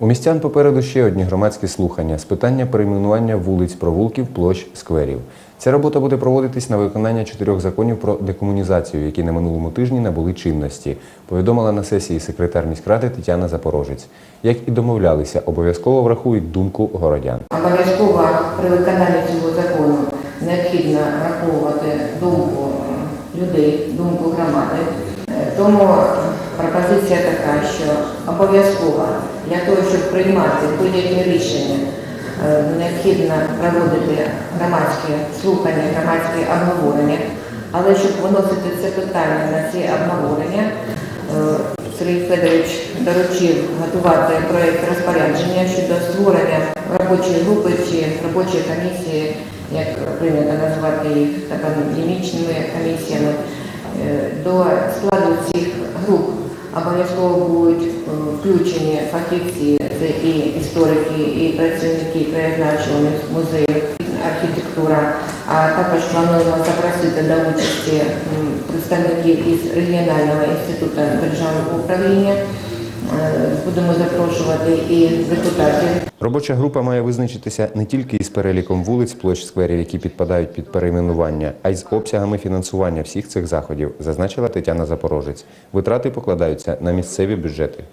У містян попереду ще одні громадські слухання з питання перейменування вулиць, провулків, площ, скверів. Ця робота буде проводитись на виконання чотирьох законів про декомунізацію, які на минулому тижні набули чинності, повідомила на сесії секретар міськради Тетяна Запорожець. Як і домовлялися, обов'язково врахують думку городян. Обов'язково при виконанні цього закону необхідно враховувати думку людей, думку громади. Е, Тому пропозиція така, що обов'язково для того, щоб приймати будь-які рішення, е, необхідно проводити громадські слухання, громадські обговорення. Але щоб виносити це питання на ці обговорення, е, Сергій Федорович доручив готувати проєкт розпорядження щодо створення робочої групи чи робочої комісії, як прийнято назвати їх академічними комісіями. Е, До складу цих обов'язково будуть е, включені фахівці, це і історики, і працівники краєзнавчого музею, архітектура, а також плануємо запросити до участі представників із регіонального інституту державного управління. Е, Будемо запрошувати і депутатів Робоча група має визначитися не тільки із переліком вулиць, площ, скверів, які підпадають під перейменування, а й з обсягами фінансування всіх цих заходів, зазначила Тетяна Запорожець. Витрати покладаються на місцеві бюджети.